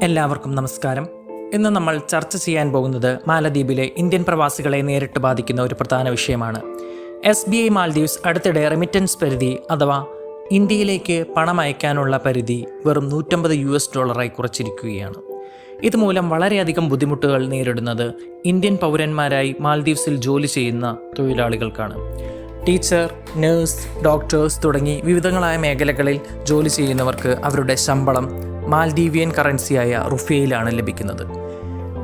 എല്ലാവർക്കും നമസ്കാരം. ഇന്ന് നമ്മൾ ചർച്ച ചെയ്യാൻ പോകുന്നത് മാലദ്വീപിലെ ഇന്ത്യൻ പ്രവാസികളെ നേരിട്ട് ബാധിക്കുന്ന ഒരു പ്രധാന വിഷയമാണ്. എസ് ബി ഐ മാൽദ്വീപ്സ് അടുത്തിടെ റെമിറ്റൻസ് പരിധി അഥവാ ഇന്ത്യയിലേക്ക് പണം അയക്കാനുള്ള പരിധി വെറും നൂറ്റമ്പത് യു എസ് ഡോളറായി കുറച്ചിരിക്കുകയാണ്. ഇതുമൂലം വളരെയധികം ബുദ്ധിമുട്ടുകൾ നേരിടുന്നത് ഇന്ത്യൻ പൗരന്മാരായി മാൽദ്വീപ്സിൽ ജോലി ചെയ്യുന്ന തൊഴിലാളികൾക്കാണ്. ടീച്ചർ നഴ്സ് ഡോക്ടേഴ്സ് തുടങ്ങി വിവിധങ്ങളായ മേഖലകളിൽ ജോലി ചെയ്യുന്നവർക്ക് അവരുടെ ശമ്പളം മാൽദീവിയൻ കറൻസിയായ റുഫിയയിലാണ് ലഭിക്കുന്നത്.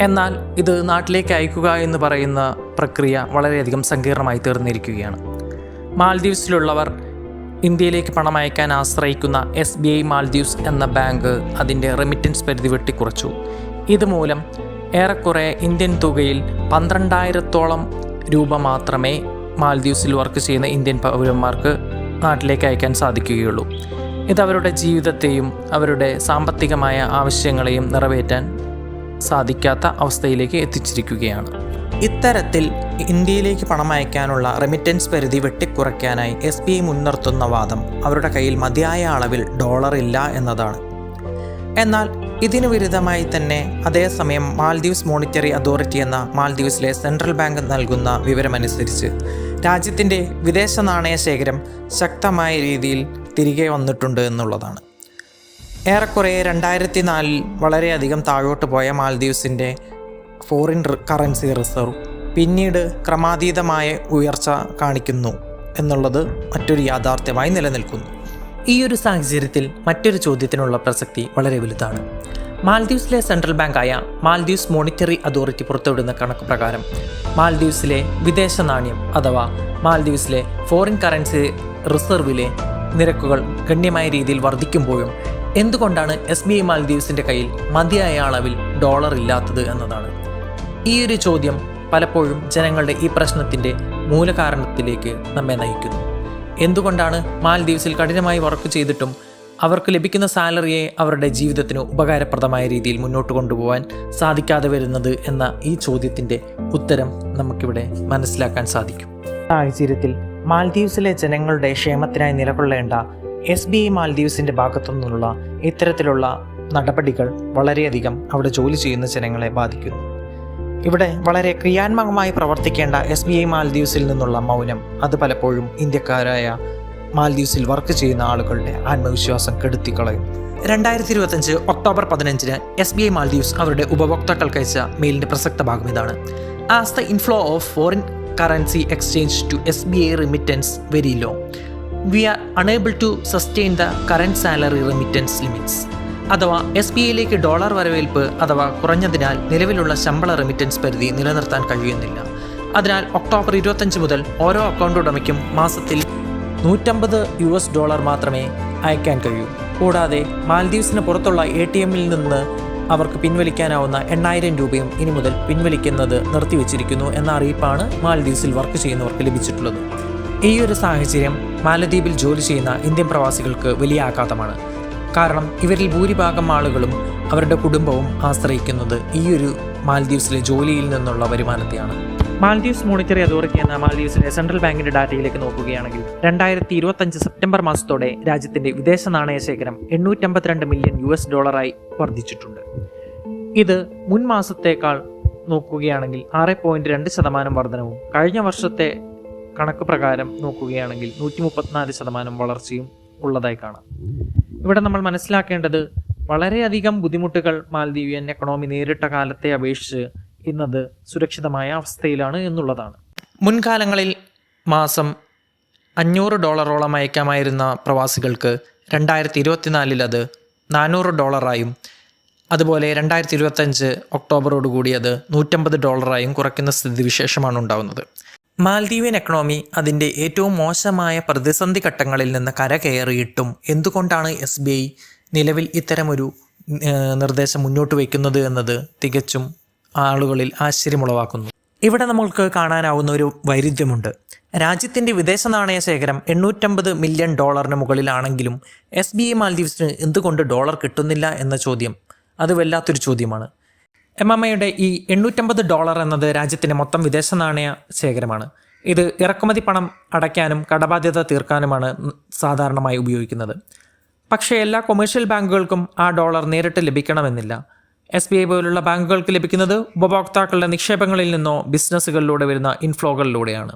എന്നാൽ ഇത് നാട്ടിലേക്ക് അയക്കുക എന്ന് പറയുന്ന പ്രക്രിയ വളരെയധികം സങ്കീർണമായി തീർന്നിരിക്കുകയാണ്. മാൽദീവ്സിലുള്ളവർ ഇന്ത്യയിലേക്ക് പണം അയക്കാൻ ആശ്രയിക്കുന്ന എസ് ബി ഐ മാൽദീവ്സ് എന്ന ബാങ്ക് അതിന്റെ റെമിറ്റൻസ് പരിധി വെട്ടിക്കുറച്ചു. ഇതുമൂലം ഏറെക്കുറെ ഇന്ത്യൻ തുകയിൽ പന്ത്രണ്ടായിരത്തോളം രൂപ മാത്രമേ മാൽദീവ്സിൽ വർക്ക് ചെയ്യുന്ന ഇന്ത്യൻ പൗരന്മാർക്ക് നാട്ടിലേക്ക് അയക്കാൻ സാധിക്കുകയുള്ളൂ. ഇത് അവരുടെ ജീവിതത്തെയും അവരുടെ സാമ്പത്തികമായ ആവശ്യങ്ങളെയും നിറവേറ്റാൻ സാധിക്കാത്ത അവസ്ഥയിലേക്ക് എത്തിച്ചിരിക്കുകയാണ്. ഇത്തരത്തിൽ ഇന്ത്യയിലേക്ക് പണം അയക്കാനുള്ള റെമിറ്റൻസ് പരിധി വെട്ടിക്കുറയ്ക്കാനായി എസ് ബി ഐ മുൻനിർത്തുന്ന വാദം അവരുടെ കയ്യിൽ മതിയായ അളവിൽ ഡോളർ ഇല്ല എന്നതാണ്. എന്നാൽ ഇതിനു വിരുദ്ധമായി തന്നെ അതേസമയം മാൽദീവ്സ് മോണിറ്ററി അതോറിറ്റി എന്ന മാൽദീവ്സിലെ സെൻട്രൽ ബാങ്ക് നൽകുന്ന വിവരമനുസരിച്ച് രാജ്യത്തിന്റെ വിദേശ നാണയ ശേഖരം ശക്തമായ രീതിയിൽ തിരികെ വന്നിട്ടുണ്ട് എന്നുള്ളതാണ്. ഏറെക്കുറെ രണ്ടായിരത്തി നാലിൽ വളരെയധികം താഴോട്ട് പോയ മാൽദീവ്സിന്റെ ഫോറിൻ കറൻസി റിസർവ് പിന്നീട് ക്രമാതീതമായ ഉയർച്ച കാണിക്കുന്നു എന്നുള്ളത് മറ്റൊരു യാഥാർത്ഥ്യമായി നിലനിൽക്കുന്നു. ഈ ഒരു സാഹചര്യത്തിൽ മറ്റൊരു ചോദ്യത്തിനുള്ള പ്രസക്തി വളരെ വലുതാണ്. മാൽദീവ്സിലെ സെൻട്രൽ ബാങ്കായ മാൽദീവ്സ് മോണിറ്ററി അതോറിറ്റി പുറത്തുവിടുന്ന കണക്ക് പ്രകാരം മാൽദീവ്സിലെ വിദേശ നാണ്യം അഥവാ മാൽദീവ്സിലെ ഫോറിൻ കറൻസി റിസർവിലെ നിരക്കുകൾ ഗണ്യമായ രീതിയിൽ വർദ്ധിക്കുമ്പോഴും എന്തുകൊണ്ടാണ് എസ് ബി ഐ മാൽദീവ്സിന്റെ കയ്യിൽ മതിയായ അളവിൽ ഡോളർ ഇല്ലാത്തത് എന്നതാണ്? ഈ ഒരു ചോദ്യം പലപ്പോഴും ജനങ്ങളുടെ ഈ പ്രശ്നത്തിന്റെ മൂലകാരണത്തിലേക്ക് നമ്മെ നയിക്കുന്നു. എന്തുകൊണ്ടാണ് മാൽദീവ്സിൽ കഠിനമായി വർക്ക് ചെയ്തിട്ടും അവർക്ക് ലഭിക്കുന്ന സാലറിയെ അവരുടെ ജീവിതത്തിന് ഉപകാരപ്രദമായ രീതിയിൽ മുന്നോട്ട് കൊണ്ടുപോകാൻ സാധിക്കാതെ വരുന്നത് എന്ന ഈ ചോദ്യത്തിന്റെ ഉത്തരം നമുക്കിവിടെ മനസ്സിലാക്കാൻ സാധിക്കും. സാഹചര്യത്തിൽ മാൽദീവ്സിലെ ജനങ്ങളുടെ ക്ഷേമത്തിനായി നിലകൊള്ളേണ്ട എസ് ബി ഐ മാൽദ്വീപ്സിന്റെ ഭാഗത്തു നിന്നുള്ള ഇത്തരത്തിലുള്ള നടപടികൾ വളരെയധികം അവിടെ ജോലി ചെയ്യുന്ന ജനങ്ങളെ ബാധിക്കുന്നു. ഇവിടെ വളരെ ക്രിയാത്മകമായി പ്രവർത്തിക്കേണ്ട എസ് ബി ഐ മാൽദ്വീപ്സിൽ നിന്നുള്ള മൗനം അത് പലപ്പോഴും ഇന്ത്യക്കാരായ മാൽദ്വീപ്സിൽ വർക്ക് ചെയ്യുന്ന ആളുകളുടെ ആത്മവിശ്വാസം കെടുത്തിക്കളയും. രണ്ടായിരത്തി ഇരുപത്തഞ്ച് ഒക്ടോബർ പതിനഞ്ചിന് എസ് ബി ഐ മാൽദ്വീപ്സ് അവരുടെ ഉപഭോക്താക്കൾക്ക് അയച്ച മെയിലിന്റെ പ്രസക്ത ഭാഗം ഇതാണ്. As the inflow of foreign currency exchange to S B very low. We are unable to sustain the current salary remittance limits. അഥവാ എസ് ബി ഐയിലേക്ക് ഡോളർ വരവേൽപ്പ് അഥവാ കുറഞ്ഞതിനാൽ നിലവിലുള്ള ശമ്പള റെമിറ്റൻസ് പരിധി നിലനിർത്താൻ കഴിയുന്നില്ല അതിനാൽ ഒക്ടോബർ ഇരുപത്തഞ്ച് മുതൽ ഓരോ അക്കൗണ്ട് ഉടമയ്ക്കും മാസത്തിൽ നൂറ്റമ്പത് യു എസ് ഡോളർ മാത്രമേ അയക്കാൻ കഴിയൂ കൂടാതെ മാൽദീവ്സിന് പുറത്തുള്ള എ ടി എമ്മിൽ നിന്ന് അവർക്ക് പിൻവലിക്കാനാവുന്ന എണ്ണായിരം രൂപയും ഇനി മുതൽ പിൻവലിക്കുന്നത് നിർത്തിവെച്ചിരിക്കുന്നു എന്ന അറിയിപ്പാണ് മാലദ്വീപ്സിൽ വർക്ക് ചെയ്യുന്നവർക്ക് ലഭിച്ചിട്ടുള്ളത്. ഈ ഒരു സാഹചര്യം മാലദ്വീപിൽ ജോലി ചെയ്യുന്ന ഇന്ത്യൻ പ്രവാസികൾക്ക് വലിയ ആഘാതമാണ്. കാരണം ഇവരിൽ ഭൂരിഭാഗം ആളുകളും അവരുടെ കുടുംബവും ആശ്രയിക്കുന്നത് ഈ ഒരു മാലദ്വീപ്സിലെ ജോലിയിൽ നിന്നുള്ള വരുമാനത്തെയാണ്. മാൽദീവ്സ് മോണിറ്ററി അതോറിറ്റി എന്ന മാൽദീവ്സിലെ സെൻട്രൽ ബാങ്കിന്റെ ഡാറ്റയിലേക്ക് നോക്കുകയാണെങ്കിൽ രണ്ടായിരത്തി ഇരുപത്തഞ്ച് സെപ്റ്റംബർ മാസത്തോടെ രാജ്യത്തിന്റെ വിദേശ നാണയ ശേഖരം എണ്ണൂറ്റമ്പത്തിരണ്ട് മില്യൺ യു എസ് ഡോളറായി വർദ്ധിച്ചിട്ടുണ്ട്. ഇത് മുൻ മാസത്തേക്കാൾ നോക്കുകയാണെങ്കിൽ ആറ് പോയിന്റ് രണ്ട് ശതമാനം വർധനവും കഴിഞ്ഞ വർഷത്തെ കണക്ക് പ്രകാരം നോക്കുകയാണെങ്കിൽ നൂറ്റി മുപ്പത്തിനാല് ശതമാനം വളർച്ചയും ഉള്ളതായി കാണാം. ഇവിടെ നമ്മൾ മനസ്സിലാക്കേണ്ടത് വളരെയധികം ബുദ്ധിമുട്ടുകൾ മാൽദീവിയൻ എക്കണോമി നേരിട്ട കാലത്തെ അപേക്ഷിച്ച് ഇന്നത് സുരക്ഷിതമായ അവസ്ഥയിലാണ് എന്നുള്ളതാണ്. മുൻകാലങ്ങളിൽ മാസം അഞ്ഞൂറ് ഡോളറോളം അയക്കാമായിരുന്ന പ്രവാസികൾക്ക് രണ്ടായിരത്തി ഇരുപത്തിനാലിൽ അത് നാനൂറ് ഡോളറായും അതുപോലെ രണ്ടായിരത്തി ഇരുപത്തഞ്ച് ഒക്ടോബറോടുകൂടി അത് നൂറ്റമ്പത് ഡോളറായും കുറയ്ക്കുന്ന സ്ഥിതിവിശേഷമാണ് ഉണ്ടാകുന്നത് മാൽദ്വീപിയൻ എക്കണോമി അതിന്റെ ഏറ്റവും മോശമായ പ്രതിസന്ധി ഘട്ടങ്ങളിൽ നിന്ന് കരകയറിയിട്ടും എന്തുകൊണ്ടാണ് എസ് ബി ഐ നിലവിൽ ഇത്തരമൊരു നിർദ്ദേശം മുന്നോട്ട് വയ്ക്കുന്നത് എന്നത് തികച്ചും ആളുകളിൽ ആശ്ചര്യമുളവാക്കുന്നു. ഇവിടെ നമ്മൾക്ക് കാണാനാവുന്ന ഒരു വൈരുദ്ധ്യമുണ്ട്. രാജ്യത്തിന്റെ വിദേശ നാണയ ശേഖരം എണ്ണൂറ്റമ്പത് മില്യൺ ഡോളറിന് മുകളിലാണെങ്കിലും എസ് ബി ഐ മാൽദീവ്സിന് എന്തുകൊണ്ട് ഡോളർ കിട്ടുന്നില്ല എന്ന ചോദ്യം. അത് വല്ലാത്തൊരു ചോദ്യമാണ്. എം എം ഐയുടെ ഈ എണ്ണൂറ്റമ്പത് ഡോളർ എന്നത് രാജ്യത്തിന്റെ മൊത്തം വിദേശ നാണയ ശേഖരമാണ്. ഇത് ഇറക്കുമതി പണം അടയ്ക്കാനും കടബാധ്യത തീർക്കാനുമാണ് സാധാരണമായി ഉപയോഗിക്കുന്നത്. പക്ഷേ എല്ലാ കൊമേഴ്ഷ്യൽ ബാങ്കുകൾക്കും ആ ഡോളർ നേരിട്ട് ലഭിക്കണമെന്നില്ല. എസ് ബി ഐ പോലുള്ള ബാങ്കുകൾക്ക് ലഭിക്കുന്നത് ഉപഭോക്താക്കളുടെ നിക്ഷേപങ്ങളിൽ നിന്നോ ബിസിനസ്സുകളിലൂടെ വരുന്ന ഇൻഫ്ലോകളിലൂടെയാണ്.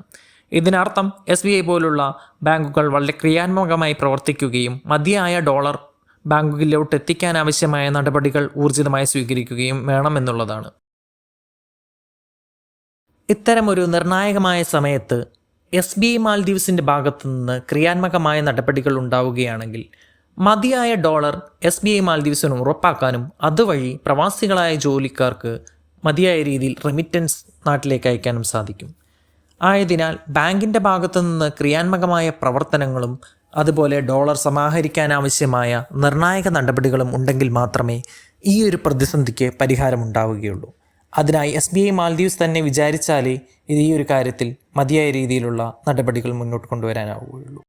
ഇതിനർത്ഥം എസ് ബി ഐ പോലുള്ള ബാങ്കുകൾ വളരെ ക്രിയാത്മകമായി പ്രവർത്തിക്കുകയും മതിയായ ഡോളർ ബാങ്കുകളിലോട്ട് എത്തിക്കാൻ ആവശ്യമായ നടപടികൾ ഊർജിതമായി സ്വീകരിക്കുകയും വേണമെന്നുള്ളതാണ് ഇത്തരമൊരു നിർണായകമായ സമയത്ത് എസ് ബി ഐ മാൽദീവ്സിന്റെ ഭാഗത്തു നിന്ന് ക്രിയാത്മകമായ നടപടികൾ ഉണ്ടാവുകയാണെങ്കിൽ മതിയായ ഡോളർ എസ് ബി ഐ മാൽദ്വീപ്സിന് ഉറപ്പാക്കാനും അതുവഴി പ്രവാസികളായ ജോലിക്കാർക്ക് മതിയായ രീതിയിൽ റെമിറ്റൻസ് നാട്ടിലേക്ക് അയക്കാനും സാധിക്കും. ആയതിനാൽ ബാങ്കിന്റെ ഭാഗത്തു നിന്ന് ക്രിയാത്മകമായ പ്രവർത്തനങ്ങളും അതുപോലെ ഡോളർ സമാഹരിക്കാനാവശ്യമായ നിർണായക നടപടികളും ഉണ്ടെങ്കിൽ മാത്രമേ ഈ ഒരു പ്രതിസന്ധിക്ക് പരിഹാരമുണ്ടാവുകയുള്ളൂ. അതിനായി എസ് ബി ഐ മാൽദ്വീപ്സ് തന്നെ വിചാരിച്ചാലേ ഇത് ഈ ഒരു കാര്യത്തിൽ മതിയായ രീതിയിലുള്ള നടപടികൾ മുന്നോട്ട് കൊണ്ടുവരാനാവുകയുള്ളൂ.